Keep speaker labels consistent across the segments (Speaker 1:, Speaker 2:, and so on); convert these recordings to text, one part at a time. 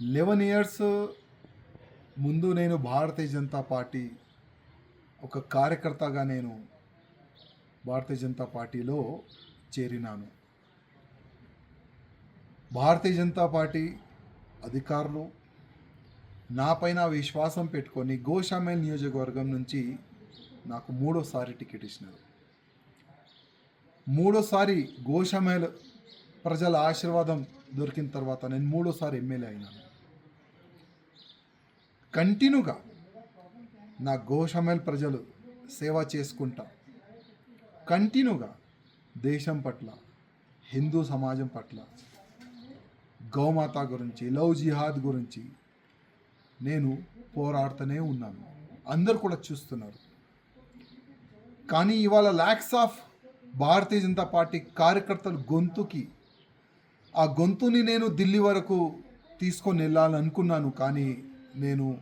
Speaker 1: Eleven years ముందు నేను భారతీయ Janata party ఒక కార్యకర్తగా నేను భారతీయ జనతా పార్టీలో చేరినాను. భారతీయ జనతా పార్టీ అధికారులు నాపైన విశ్వాసం పెట్టుకొని గోషామేల్ నియోజకవర్గం నుంచి నాకు మూడోసారి టికెట్ ఇచ్చినారు. మూడోసారి గోషామేల్ ప్రజల ఆశీర్వాదం దొరికిన తర్వాత నేను మూడోసారి ఎమ్మెల్యే అయినాను. కంటిన్యూగా నా గోషామేల్ ప్రజలు సేవ చేసుకుంటా. కంటిన్యూగా దేశం పట్ల హిందూ సమాజం పట్ల గౌమాత గురించి లవ్ జిహాద్ గురించి నేను పోరాడుతూనే ఉన్నాను. అందరు కూడా చూస్తున్నారు. కానీ ఇవాళ ల్యాక్స్ ఆఫ్ భారతీయ జనతా పార్టీ కార్యకర్తల గొంతుకి ఆ గొంతుని నేను ఢిల్లీ వరకు తీసుకొని వెళ్ళాలనుకున్నాను. కానీ నేను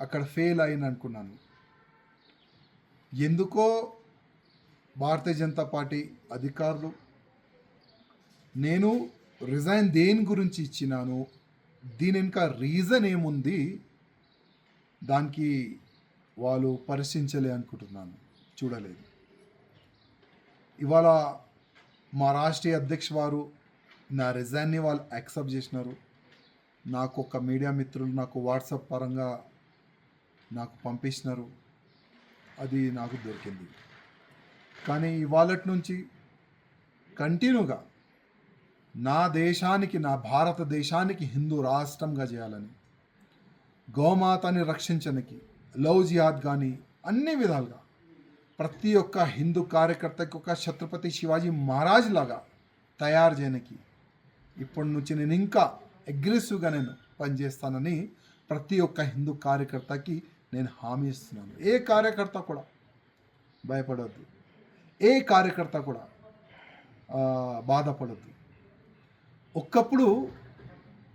Speaker 1: అక్కడ ఫెయిల్ అయిన అనుకున్నాను. ఎందుకో భారతీయ జనతా పార్టీ అధికారులు నేను రిజైన్ దేని గురించి ఇచ్చినాను దీని వెనుక రీజన్ ఏముంది దానికి వాళ్ళు పరిశీలించలే అనుకుంటున్నాను చూడలేదు. ఇవాళ మా రాష్ట్రీయ అధ్యక్ష వారు నా రిజైన్ని వాళ్ళు యాక్సెప్ట్ చేసినారు. నాకు ఒక మీడియా మిత్రులు నాకు వాట్సాప్ పరంగా నాకు పంపించినారు అది నాకు దొరికింది. కానీ ఇవాళ నుంచి కంటిన్యూగా నా దేశానికి నా భారతదేశానికి హిందూ రాష్ట్రంగా చేయాలని గోమాతని రక్షించడానికి లవ్ జిహాద్ కానీ అన్ని విధాలుగా ప్రతి ఒక్క హిందూ కార్యకర్తకి ఒక ఛత్రపతి శివాజీ మహారాజ్ లాగా తయారు చేయడానికి ఇప్పటి నుంచి నేను ఇంకా అగ్రెసివ్గా నేను పనిచేస్తానని ప్రతి ఒక్క హిందూ కార్యకర్తకి నేను హామీ ఇస్తున్నాను. ఏ కార్యకర్త కూడా భయపడవద్దు ఏ కార్యకర్త కూడా బాధపడద్దు. ఒక్కప్పుడు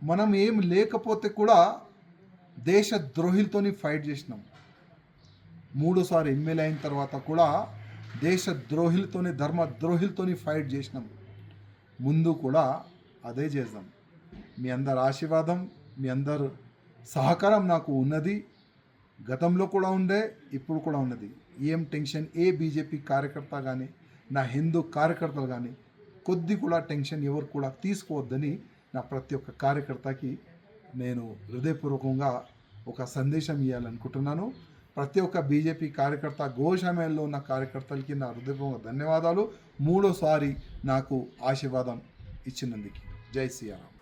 Speaker 1: మనం ఏం లేకపోతే కూడా దేశ ద్రోహిలతోని ఫైట్ చేసినాం. మూడోసారి ఎమ్మెల్యే అయిన తర్వాత కూడా దేశ ద్రోహిలతోని ధర్మ ద్రోహిలతోని ఫైట్ చేసినాం. ముందు కూడా అదే చేద్దాం. మీ అందరి ఆశీర్వాదం మీ అందరు సహకారం నాకు ఉన్నది. గతంలో కూడా ఉండే ఇప్పుడు కూడా ఉన్నది. ఏం టెన్షన్ ఏ బీజేపీ కార్యకర్త కానీ నా హిందూ కార్యకర్తలు కానీ కొద్ది కూడా టెన్షన్ ఎవరు కూడా తీసుకోవద్దని నా ప్రతి ఒక్క కార్యకర్తకి నేను హృదయపూర్వకంగా ఒక సందేశం ఇవ్వాలనుకుంటున్నాను ప్రతి ఒక్క బీజేపీ కార్యకర్త గోషామేల్లో ఉన్న కార్యకర్తలకి నా హృదయపూర్వక ధన్యవాదాలు. మూడోసారి నాకు ఆశీర్వాదం ఇచ్చినందుకు. జై శ్రీరామ్.